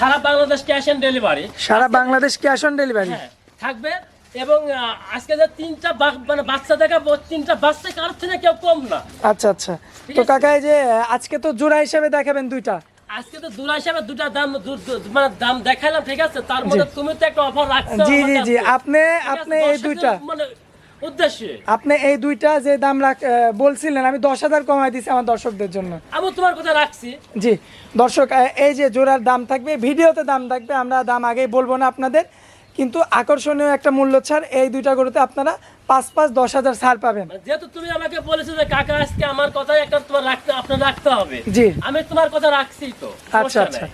Sara Bangladesh cash on delivery. সারা Bangladesh cash on delivery? হ্যাঁ থাকবে। এবং আজকে যে তিনটা মানে বাচ্চা দেখাবো তিনটা বাচ্চা কারোর থেকে কেউ কম না। আচ্ছা আচ্ছা। তো কাকা এই যে আজকে তো জোড়া হিসাবে দেখাবেন দুইটা। আজকে তো দুলা হিসাবে দুটা দাম মানে দাম দেখাইলাম ঠিক আছে? তার মধ্যে তুমি তো একটা অফার রাখছো জি জি জি। আপনি আপনি এই দুইটা মানে উদ্দেশ্যে? আপনি এই দুইটা যে দাম বলছিলেন আমি দশ হাজার কমাই দিছি আমার দর্শকদের জন্য। আমি তোমার কথা রাখছি। জি দর্শক এই যে জোড়ার দাম থাকবে ভিডিওতে দাম থাকবে আমরা দাম আগেই বলব না আপনাদের কিন্তু আকর্ষণীয় একটা মূল্য ছাড় এই দুইটা গরুতে আপনারা পাঁচ পাঁচ দশ হাজার ছাড় পাবেন। মানে যেহেতু তুমি আমাকে বলেছ যে কাকা আজকে আমার কথা একটা তোমার রাখতে আপনার রাখতে হবে। জি। আমি তোমার কথা রাখছি তো আচ্ছা আচ্ছা।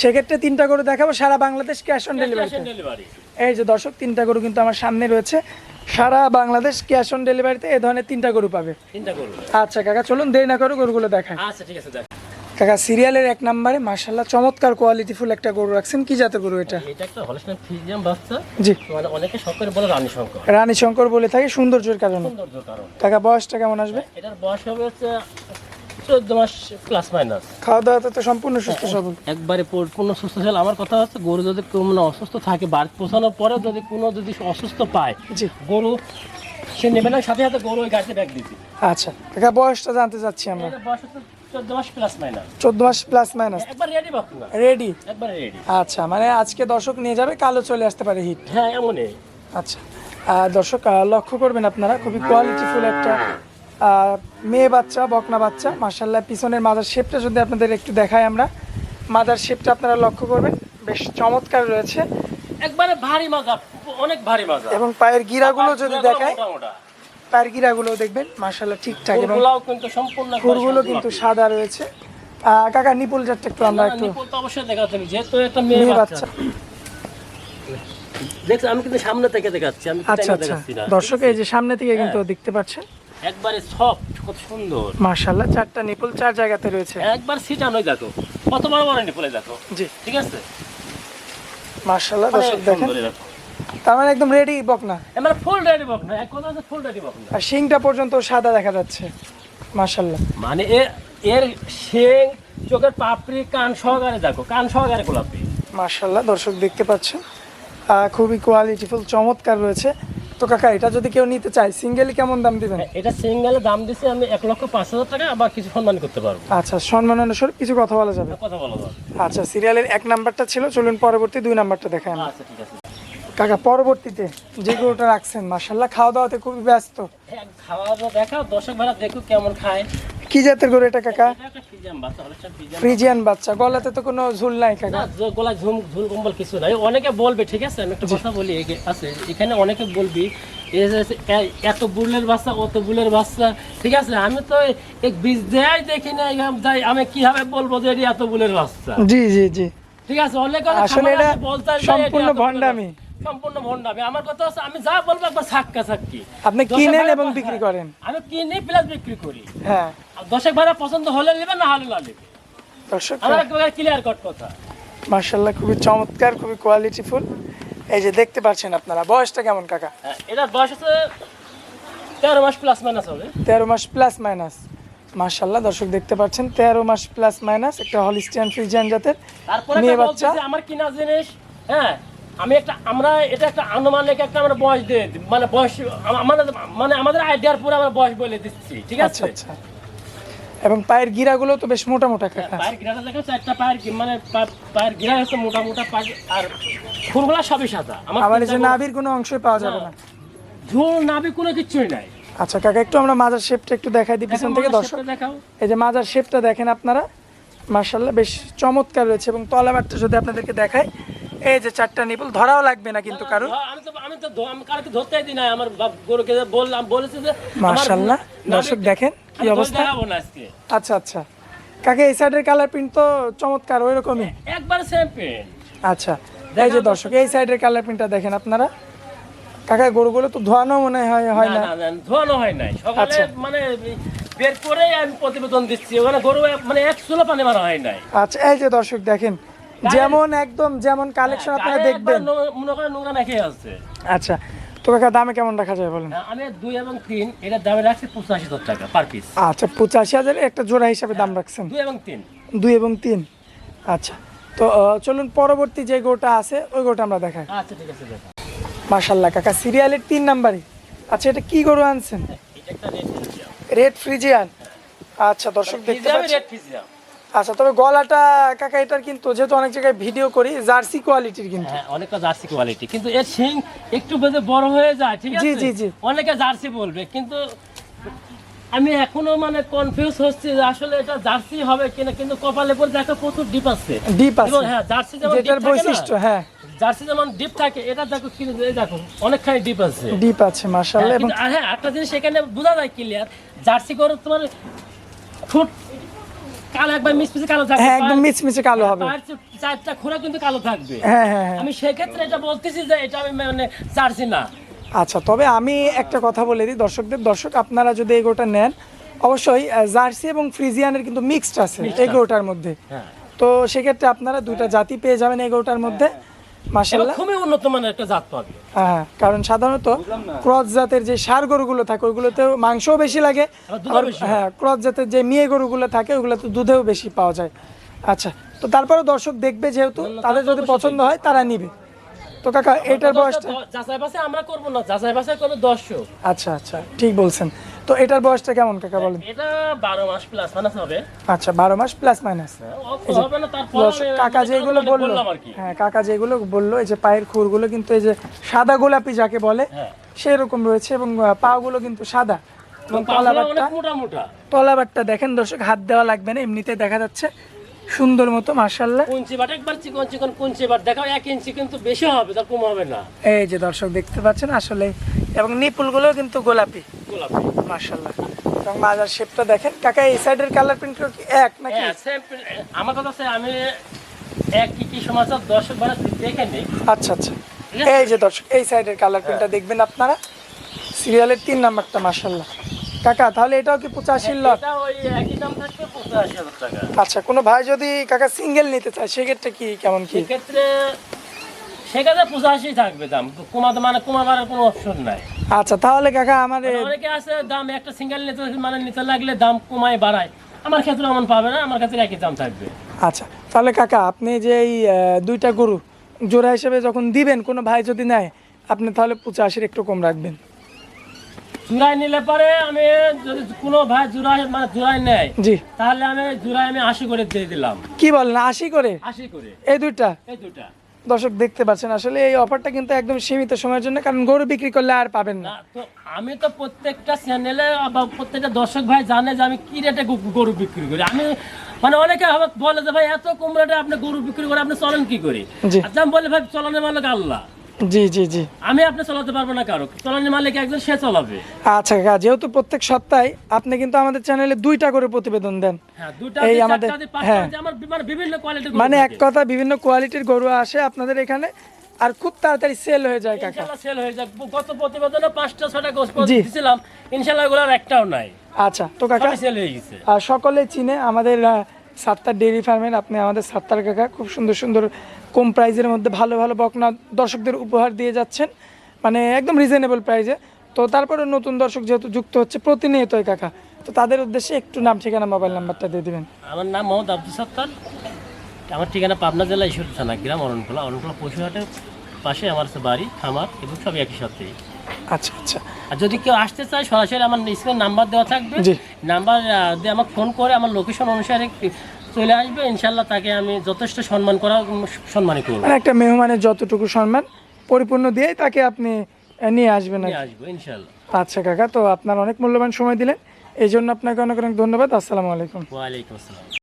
সেক্ষেত্রে তিনটা গরু দেখাবো সারা বাংলাদেশ ক্যাশ অন ডেলিভারি এই যে দর্শক তিনটা গরু কিন্তু আমার সামনে রয়েছে। সারা বাংলাদেশ ক্যাশ অন ডেলিভারিতে এই ধরনের তিনটা গরু পাবে। তিনটা গরু। আচ্ছা কাকা চলুন দেরি না করো গরুগুলো দেখায় আচ্ছা ঠিক আছে দেখ। কাকা সিরিয়ালের এক নম্বরে মার্শাল্লাহ চমৎকার কোয়ালিটি ফুল একটা গরু রাখছেন। কি জাতের গরু এটা? এটা একটা হলস্টাইন বাচ্চা। জি। মানে অনেকে শখ বলে রানী শঙ্কর। রানী শঙ্কর বলে থাকে সৌন্দর্যের কারণে। সৌন্দর্য কারণে। কাকা বয়সটা কেমন আসবে? এটার বয়স হবে হচ্ছে চোদ্দ মাস প্লাস মাইনাস খাওয়া দাওয়াতে তো সম্পূর্ণ সুস্থ সবল। একবারে পূর্ণ সুস্থ ছিল আমার কথা হচ্ছে গরু যদি কেউ মানে অসুস্থ থাকে বাড়ি পৌঁছানোর পরে যদি কোনো যদি অসুস্থ পায় গরু সে নেবে না সাথে সাথে গরু ওই গাড়িতে ব্যাগ দিতে আচ্ছা কাকা বয়সটা জানতে চাচ্ছি আমরা। বয়স চোদ্দ মাস প্লাস মাইনাস চোদ্দ মাস প্লাস মাইনাস একবার রেডি বাপু রেডি একবার রেডি আচ্ছা মানে আজকে দর্শক নিয়ে যাবে কালো চলে আসতে পারে হিট হ্যাঁ এমনই। আচ্ছা দর্শক লক্ষ্য করবেন আপনারা খুবই কোয়ালিটিফুল একটা মেয়ে বাচ্চা বকনা বাচ্চা মার্শাল্লাহ পিছনের মাদার শেপটা যদি আপনাদের একটু দেখাই আমরা মাদার শেপটা আপনারা লক্ষ্য করবেন বেশ চমৎকার রয়েছে। একবারে ভারী মাজা অনেক ভারী মাজা এবং পায়ের গিরাগুলো যদি দেখায়। পায়ের গিরাগুলো দেখবেন মার্শাল্লাহ ঠিকঠাক এবং কিন্তু সম্পূর্ণ খুরগুলো সাদা কিন্তু সাদা রয়েছে। কাকা নিপুল জাতটা একটু আমরা একটু নিপুল তো অবশ্যই দেখাতে হবে যেহেতু একটা মেয়ে বাচ্চা। বাচ্চা। দেখছি আমি কিন্তু সামনে থেকে দেখাচ্ছি আমি আচ্ছা আচ্ছা। দর্শক এই যে সামনে থেকে কিন্তু দেখতে পাচ্ছেন একবারে সফট কত সুন্দর। মার্শাল্লাহ চারটা নিপুল চার জায়গাতে রয়েছে। একবার সিটানোই দেখো। কত বড় বড় নিপুলে দেখো। জি। ঠিক আছে? মার্শাল্লাহ দর্শক দেখেন। তার মানে একদম রেডি বকনা এবার ফুল রেডি বক না এক কথা হচ্ছে ফুল রেডি বক না। আর শিংটা পর্যন্ত সাদা দেখা যাচ্ছে। মার্শাল্লাহ মানে এর এর শেং চোখের পাপড়ি কান সহকারে দেখো কান সহকারে গোলাপি। মার্শাল্লাহ দর্শক দেখতে পাচ্ছেন। খুবই কোয়ালিটিফুল চমৎকার রয়েছে। তো কাকা এটা যদি কেউ নিতে চায় সিঙ্গেলি কেমন দাম দিবেন? এটা সিঙ্গেলে দাম দিছি আমি এক লক্ষ পাঁচ হাজার টাকা আবার কিছু সম্মান করতে পারব। আচ্ছা সম্মান অনুসারে কিছু কথা বলা যাবে। কথা বলা যাবে। আচ্ছা সিরিয়ালের এক নাম্বারটা ছিল চলুন পরবর্তী দুই নাম্বারটা আমরা। আচ্ছা ঠিক আছে। কাকা পরবর্তীতে যে গরুটা রাখছেন মাশাল্লাহ খাওয়া দাওয়াতে খুবই ব্যস্ত। হ্যাঁ, খাওয়া দাওয়া দেখা দর্শক ভাড়া দেখুক কেমন খায়। কি জাতের গরু এটা কাকা? ফ্রিজিয়ান বাচ্চা গলাতে তো কোনো ঝুল নাই কাকা। গলায় ঝুম ঝুল কম্বল কিছু নাই। অনেকে বলবে ঠিক আছে আমি একটা কথা বলি আছে এখানে অনেকে বলবি এত বুলের বাচ্চা অত বুলের বাচ্চা ঠিক আছে আমি তো এক বীজ দেয় দেখি না যাই আমি কীভাবে বলব যে এত বুলের বাচ্চা? জি জি জি। ঠিক আছে অনেকে আসলে এটা সম্পূর্ণ ভণ্ডামি। সম্পূর্ণ আমার কথা হচ্ছে আমি যা বলব একবার সাক্কা সাক্ষী আপনি কিনেন এবং বিক্রি করেন। আমি কিনে প্লাস বিক্রি করি। হ্যাঁ। আর দশেক ভাড়া পছন্দ হলে নেবে না হলে না নেবে। দর্শক আমার একেবারে ক্লিয়ার কট কথা। মার্শাল্লাহ খুবই চমৎকার খুবই কোয়ালিটিফুল এই যে দেখতে পাচ্ছেন আপনারা বয়সটা কেমন কাকা? হ্যাঁ, এটার বয়স হচ্ছে তেরো মাস প্লাস মাইনাস হবে। তেরো মাস প্লাস মাইনাস মার্শাল্লাহ দর্শক দেখতে পাচ্ছেন তেরো মাস প্লাস মাইনাস একটা হলিস্টিয়ান ফ্রিজিয়ান জাতের তারপরে মেয়ে বাচ্চা? আমার কিনা জিনিস হ্যাঁ আমি একটা আমরা এটা একটা আনুমানিক একটা আমরা বয়স দিয়ে মানে বয়স আমাদের মানে আমাদের আইডিয়ার পুরো আমরা বয়স বলে দিচ্ছি ঠিক আচ্ছা আছে? আচ্ছা এবং পায়ের গিরাগুলো তো বেশ মোটা মোটা কাকা। পায়ের গিরাটা দেখো চারটা পায়ের মানে পায়ের গিরা হচ্ছে মোটা মোটা পায়ে আর ফুলগুলা সবই সাদা। আমার যে নাভির কোনো অংশই পাওয়া যাবে না। ঝুল নাভি কোনো কিছুই নাই। আচ্ছা কাকা একটু আমরা মাজার শেপটা একটু দেখাই দিই পিছন থেকে দর্শক। দেখাও। এই যে মাজার শেপটা দেখেন আপনারা মার্শাল্লাহ বেশ চমৎকার রয়েছে। এবং তলাবারটা যদি আপনাদেরকে দেখাই এই যে চারটা নিপুল ধরাও লাগবে না কিন্তু কারও। আমি তো আমি ধরতেই দিই না আমার গরুকে বললাম বলেছে যে মার্শাল্লাহ দর্শক দেখেন কি অবস্থা। আচ্ছা আচ্ছা। কাকে এই সাইডের কালার প্রিন্ট তো চমৎকার ওই রকমই একবার সেম আচ্ছা এই যে দর্শক। এই সাইডের কালার প্রিন্টটা দেখেন আপনারা। কাকা গরুগুলো তো ধোয়ানো মনে হয় হয় না ধোয়ানো হয় নাই। সকালে আচ্ছা। মানে বের করে আমি প্রতিবেদন দিচ্ছি ওখানে গরু মানে এক চুলো পানি মারা হয় নাই। আচ্ছা এই যে দর্শক দেখেন যেমন একদম যেমন কালেকশন আপনারা দেখবেন। মনে করেন নোংরা নাকি আছে। আচ্ছা তো কাকা দামে কেমন রাখা যায় বলেন? হ্যাঁ, আমি দুই এবং তিন এটার দামে রাখছি পঁচাশি হাজার টাকা পার পিস আচ্ছা পঁচাশি হাজার একটা জোড়া হিসাবে দাম রাখছেন? দুই এবং তিন। দুই এবং তিন। আচ্ছা তো চলুন পরবর্তী যে গোটা আছে ওই গোটা আমরা দেখাই। আচ্ছা ঠিক আছে দেখা। মাশাল্লাহ কাকা সিরিয়ালের তিন নাম্বারে আচ্ছা এটা কি গরু আনছেন? এটা একটা রেড ফ্রিজিয়ান আচ্ছা দর্শক দেখতে পাচ্ছেন। আচ্ছা তবে গলাটা কাকা এটার কিন্তু যেহেতু অনেক জায়গায় ভিডিও করি জার্সি কোয়ালিটির কিন্তু। হ্যাঁ অনেকটা জার্সি কোয়ালিটি কিন্তু এর শিং একটু বেঁধে বড় হয়ে যায় ঠিক আছে? জি, জি, জি। অনেকে জার্সি বলবে কিন্তু আমি এখনও মানে কনফিউজ হচ্ছি যে আসলে এটা জার্সি হবে কিনা কিন্তু কপালে পরে দেখো প্রচুর ডিপ আছে। ডিপ আছে। হ্যাঁ জার্সি যেমন থাকে বৈশিষ্ট্য হ্যাঁ। জার্সি যেমন ডিপ থাকে এটা দেখো কি দেখো অনেকখানি ডিপ আছে। ডিপ আছে মাশাল্লাহ হ্যাঁ, এবং হ্যাঁ একটা জিনিস এখানে বোঝা যায় ক্লিয়ার জার্সি গরু তোমার ঠোঁট কালো একবার মিচমিচে কালো থাকবে। হ্যাঁ একদম মিচমিচে কালো হবে। চারটা খোরা কিন্তু কালো থাকবে। হ্যাঁ হ্যাঁ হ্যাঁ। আমি সেক্ষেত্রে এটা বলতেছি যে এটা আমি মানে জার্সি না। আচ্ছা তবে আমি একটা কথা বলে দিই দর্শকদের। দর্শক আপনারা যদি এগোটা নেন অবশ্যই জার্সি এবং ফ্রিজিয়ানের কিন্তু মিক্সড আছে এগোটার মধ্যে। হ্যাঁ। তো সেক্ষেত্রে আপনারা দুইটা জাতি পেয়ে যাবেন এগোটার মধ্যে। মাসাল্লাহ খুবই উন্নত মানের একটা জাত পাবে হ্যাঁ কারণ সাধারণত ক্রস জাতের যে সার গরুগুলো থাকে ওগুলোতেও মাংসও বেশি লাগে। বেশি হ্যাঁ। ক্রস জাতের যে মেয়ে গরুগুলো থাকে ওগুলোতে দুধেও বেশি পাওয়া যায়। আচ্ছা তো তারপরে দর্শক দেখবে যেহেতু তাদের যদি পছন্দ হয় তারা নিবে। তো কাকা এটার বয়সটা? যাচাই বাছাই আমরা করব না যাচাই বাছাই করবে দর্শক আচ্ছা আচ্ছা ঠিক বলছেন। তো এটার বয়সটা কেমন কাকা বলেন? এটা বারো মাস প্লাস মানাস হবে। আচ্ছা বারো মাস প্লাস মাইনাস হবে না তারপর কাকা যেগুলো বলল হ্যাঁ কাকা যেগুলো বলল এই যে পায়ের খুরগুলো কিন্তু এই যে সাদা গোলাপি যাকে বলে হ্যাঁ। সেরকম রয়েছে এবং আহ, পাগুলো কিন্তু সাদা। এবং মোটা মোটা। দেখেন দর্শক হাত দেওয়া লাগবে না এমনিতে দেখা যাচ্ছে। সুন্দর মতো মার্শাল্লাহ কুঞ্চি বাট একবার চিকন চিকন কুঞ্চি বাট দেখাও এক ইঞ্চি কিন্তু বেশি হবে তার কম হবে না। এই যে দর্শক দেখতে পাচ্ছেন আসলে এবং নিপুলগুলো কিন্তু গোলাপি। গোলাপি। মার্শাল্লাহ এবং মাজার শেপটা দেখেন। কাকা এই সাইডের কালার প্রিন্ট কি? এক নাকি? হ্যাঁ, আমার কথা হচ্ছে আমি এক কি কি সমাচার দর্শক বারে দেখে নিই। আচ্ছা আচ্ছা। এই যে দর্শক এই সাইডের কালার প্রিন্টটা দেখবেন আপনারা। সিরিয়ালের তিন নাম্বারটা মার্শাল্লাহ কাকা তাহলে এটাও কি পঁচাশি লট আচ্ছা কোনো ভাই যদি কাকা সিঙ্গেল নিতে চায় সেক্ষেত্রে কি কেমন কি? সেক্ষেত্রে সেক্ষেত্রে পঁচাশি থাকবে দাম। কমাতে মানে কমাবার কোনো অপশন নাই। আচ্ছা তাহলে কাকা আমাদের অনেকে আছে দাম একটা সিঙ্গেল নিতে মানে নিতে লাগলে দাম কমায় বাড়ায়। আমার ক্ষেত্রে এমন পাবে না আমার ক্ষেত্রে একই দাম থাকবে। আচ্ছা তাহলে কাকা আপনি যে এই দুইটা গরু জোড়া হিসেবে যখন দিবেন কোনো ভাই যদি নেয় আপনি তাহলে পঁচাশির একটু কম রাখবেন। জুড়াই নিলে পরে আমি যদি কোনো ভাই জুড়াই মানে নেয় জি। তাহলে আমি জুড়াই আমি আশি করে দিয়ে দিলাম। কি বলেন আশি করে? আশি করে। এই দুইটা? এই দুটা দর্শক দেখতে পাচ্ছেন আসলে এই অফারটা কিন্তু একদম সীমিত সময়ের জন্য কারণ গরু বিক্রি করলে আর পাবেন না। তো আমি তো প্রত্যেকটা চ্যানেলে বা প্রত্যেকটা দর্শক ভাই জানে যে আমি কি রেটে গরু বিক্রি করি। আমি মানে অনেকে বলে যে ভাই এত কম রেটে আপনি গরু বিক্রি করে আপনি চলেন কি করে। আচ্ছা আমি বলি ভাই চলানোর মালিক আল্লাহ। জি জি জি। আমি আপনি চালাতে পারব না কারও। চলানোর মালিক একজন সে চালাবে। আচ্ছা যেহেতু প্রত্যেক সপ্তাহে আপনি কিন্তু আমাদের চ্যানেলে দুইটা করে প্রতিবেদন দেন। হ্যাঁ এই আমাদের- হ্যাঁ। মানে বিভিন্ন কোয়ালিটি মানে এক কথা বিভিন্ন কোয়ালিটির গরু আসে আপনাদের এখানে আর খুব তাড়াতাড়ি সেল হয়ে যায় কাকা। সেল হয়ে যাক গত প্রতিবেদনে পাঁচটা ছটা গোস। দিয়েছিলাম ইনশাআল্লাহ এগুলোর একটাও নাই। আচ্ছা তো কাকা সেল হয়ে গেছে। আর সকলে চিনে আমাদের সাত্তার ডেইরি ফার্মের আপনি আমাদের সাত্তার কাকা খুব সুন্দর সুন্দর কম প্রাইজের মধ্যে ভালো ভালো বকনা দর্শকদের উপহার দিয়ে যাচ্ছেন। মানে একদম রিজনেবল প্রাইজে তো তারপরে নতুন দর্শক যেহেতু যুক্ত হচ্ছে প্রতিনিয়তই কাকা। তো তাদের উদ্দেশ্যে একটু নাম ঠিকানা মোবাইল নাম্বারটা দিয়ে দিবেন। আমার নাম মোহাম্মদ আব্দুল সত্তার। আমার ঠিকানা পাবনা জেলা ঈশ্বর থানা গ্রাম অরণখোলা অরণখোলা পশুহাটের পাশে আমার বাড়ি খামার এবং সব একই সাথে। আচ্ছা আচ্ছা। আর যদি কেউ আসতে চায় সরাসরি আমার স্ক্রিনে নাম্বার দেওয়া থাকবে। নাম্বার দিয়ে আমাকে ফোন করে আমার লোকেশন অনুসারে চলে আসবে ইনশাল্লাহ তাকে আমি যথেষ্ট সম্মান করা সম্মানই করব। একটা মেহমানের যতটুকু সম্মান পরিপূর্ণ দিয়েই তাকে আপনি নিয়ে আসবেন নিয়ে আসব ইনশাল্লাহ আচ্ছা কাকা তো আপনার অনেক মূল্যবান সময় দিলেন এই জন্য আপনাকে অনেক অনেক ধন্যবাদ আসসালামু আলাইকুম। ওয়ালাইকুম আসসালাম।